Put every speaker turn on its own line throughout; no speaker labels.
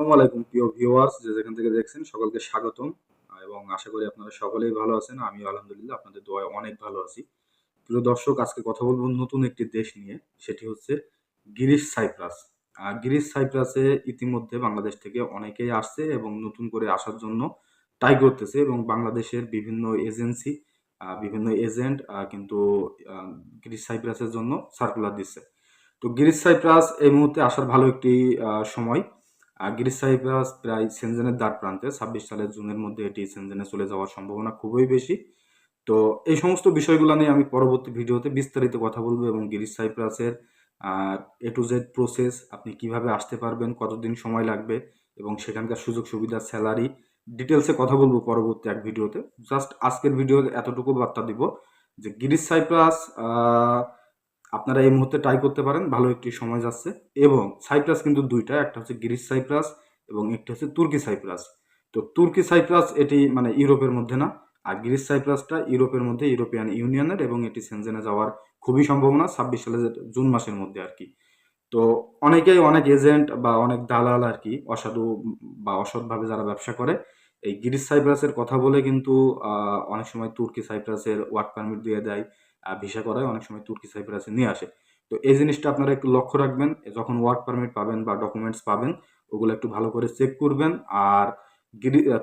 আসসালামু আলাইকুম, প্রিয় ভিউয়ার্স যে যেখান থেকে দেখছেন, সকলকে স্বাগতম। এবং আশা করি আপনারা সকলেই ভালো আছেন। আমিও আলহামদুলিল্লাহ আপনাদের দোয়ায় অনেক ভালো আছি। প্রিয় দর্শক, আজকে কথা বলব নতুন একটি দেশ নিয়ে। সেটি হচ্ছে গিরিশ সাইপ্রাস। গিরিশ সাইপ্রাসে ইতিমধ্যে বাংলাদেশ থেকে অনেকেই আসছে এবং নতুন করে আসার জন্য ট্রাই করতেছে এবং বাংলাদেশের বিভিন্ন এজেন্সি বিভিন্ন এজেন্ট কিন্তু গিরিশ সাইপ্রাসের জন্য সার্কুলার দিচ্ছে। তো গিরিশ সাইপ্রাস এই মুহূর্তে আসার ভালো একটি সময়। গিরিশ সাইপ্রাস প্রায় সেনজেনের দ্বার প্রান্তে, ছাব্বিশ সালের জুনের মধ্যে এটি সেনজেনে চলে যাওয়ার সম্ভাবনা খুবই বেশি। তো এই সমস্ত বিষয়গুলো নিয়ে আমি পরবর্তী ভিডিওতে বিস্তারিত কথা বলব এবং গিরিশ সাইপ্রাসের এ টু জেড প্রসেস আপনি কীভাবে আসতে পারবেন, কতদিন সময় লাগবে এবং সেখানকার সুযোগ সুবিধা স্যালারি ডিটেলসে কথা বলব পরবর্তী এক ভিডিওতে। জাস্ট আজকের ভিডিও এতটুকু বার্তা দিব যে গিরিশ সাইপ্রাস আপনারা এই মুহূর্তে ট্রাই করতে পারেন, ভালো একটি সময় যাচ্ছে। এবং সাইপ্রাস কিন্তু দুইটা, একটা হচ্ছে গ্রিস সাইপ্রাস এবং একটি হচ্ছে তুর্কি সাইপ্রাস তো তুর্কি সাইপ্রাস এটি মানে ইউরোপের মধ্যে না, আর গ্রিস সাইপ্রাসটা ইউরোপের মধ্যে ইউরোপিয়ান ইউনিয়নের এবং এটি সেনজেনে যাওয়ার খুবই সম্ভাবনা, ছাব্বিশ সালের জুন মাসের মধ্যে আর কি। তো অনেকেই অনেক এজেন্ট বা অনেক দালাল আর কি, অসাধু বা অসৎভাবে যারা ব্যবসা করে, এই গ্রিস সাইপ্রাসের কথা বলে কিন্তু অনেক সময় তুর্কি সাইপ্রাসের ওয়ার্ক পারমিট দিয়ে দেয় ভিসা করায় অনেক সময় তুর্কি সাইপ্রাসে নিয়ে আসে। তো এই জিনিসটা আপনারা একটু লক্ষ্য রাখবেন, যখন ওয়ার্ক পারমিট পাবেন বা ডকুমেন্টস পাবেন, ওগুলো একটু ভালো করে চেক করবেন। আর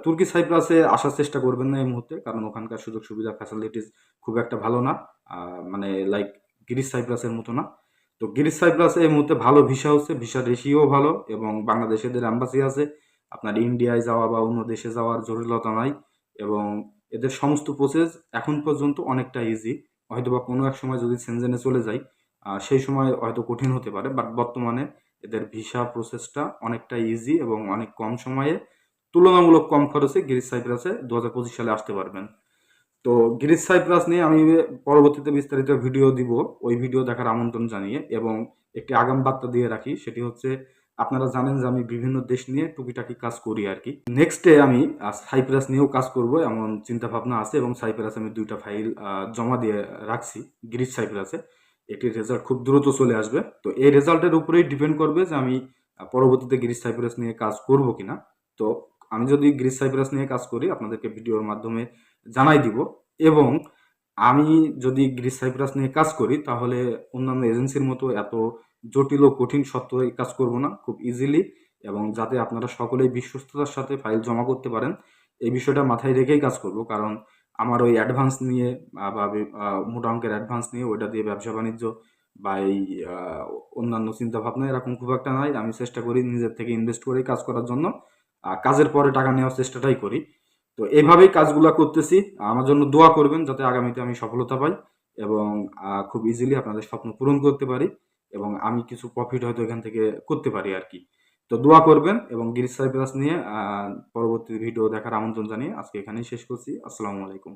তুর্কি সাইপ্রাসে আসার চেষ্টা করবেন না এই মুহূর্তে, কারণ ওখানকার সুযোগ সুবিধা ফ্যাসিলিটিস খুব একটা ভালো না। মানে লাইক গিরিশ সাইপ্রাসের মতো না। তো গিরিশ সাইপ্রাসে এই মুহূর্তে ভালো ভিসা হচ্ছে, ভিসা রেশিও ভালো এবং বাংলাদেশেদের অ্যাম্বাসি আছে। আপনার ইন্ডিয়ায় যাওয়া বা অন্য দেশে যাওয়ার জটিলতা নাই এবং এদের সমস্ত প্রসেস এখন পর্যন্ত অনেকটা ইজি হয়তো বা কোনো এক সময় যদি সেনজেনে চলে যাই সেই সময় হয়তো কঠিন হতে পারে বাট বর্তমানে এদের ভিসা প্রসেসটা অনেকটা ইজি এবং অনেক কম সময়ে তুলনামূলক কম খরচে গিরিশ সাইপ্রাসে দু হাজার পঁচিশ সালে আসতে পারবেন। তো গিরিশ সাইপ্রাস নিয়ে আমি পরবর্তীতে বিস্তারিত ভিডিও দিব, ওই ভিডিও দেখার আমন্ত্রণ জানিয়ে এবং একটি আগাম বার্তা দিয়ে রাখি, সেটি হচ্ছে আপনারা জানেন যে আমি বিভিন্ন দেশ নিয়ে টুকিটাকি কাজ করি আর কি। নেক্সট আমি সাইপ্রাস নিয়েও কাজ করব, এমন চিন্তা ভাবনা আছে এবং সাইপ্রাস আমি দুইটা ফাইল জমা দিয়ে রাখছি গ্রিস সাইপ্রাসে এটির রেজাল্ট খুব দ্রুত চলে আসবে। তো এই রেজাল্টের উপরেই ডিপেন্ড করবে যে আমি পরবর্তীতে গ্রিস সাইপ্রাস নিয়ে কাজ করব কিনা। তো আমি যদি গ্রিস সাইপ্রাস নিয়ে কাজ করি, আপনাদেরকে ভিডিওর মাধ্যমে জানাই দিব। এবং আমি যদি গ্রিস সাইপ্রাস নিয়ে কাজ করি, তাহলে অন্যান্য এজেন্সির মতো এত জটিল ও কঠিন সত্ত্ব এই কাজ করব না, খুব ইজিলি এবং যাতে আপনারা সকলেই বিশ্বস্ততার সাথে ফাইল জমা করতে পারেন, এই বিষয়টা মাথায় রেখেই কাজ করব। কারণ আমার ওই অ্যাডভান্স নিয়ে বা মোটা অঙ্কের অ্যাডভান্স নিয়ে ওইটা দিয়ে ব্যবসা বাণিজ্য বা এই অন্যান্য চিন্তাভাবনা এরকম খুব একটা নাই। আমি চেষ্টা করি নিজের থেকে ইনভেস্ট করে কাজ করার জন্য। কাজের পরে টাকা নেওয়ার চেষ্টাটাই করি। তো এভাবেই কাজগুলো করতেছি। আমার জন্য দোয়া করবেন যাতে আগামীতে আমি সফলতা পাই এবং খুব ইজিলি আপনাদের স্বপ্ন পূরণ করতে পারি। এবং আমি কিছু প্রফিট হয়তো এখান থেকে করতে পারি আর কি। তো দোয়া করবেন এবং গিরিশ সাইপ্রাস নিয়ে পরবর্তী ভিডিও দেখার আমন্ত্রণ জানিয়ে আজকে এখানেই শেষ করছি। আসসালামু আলাইকুম।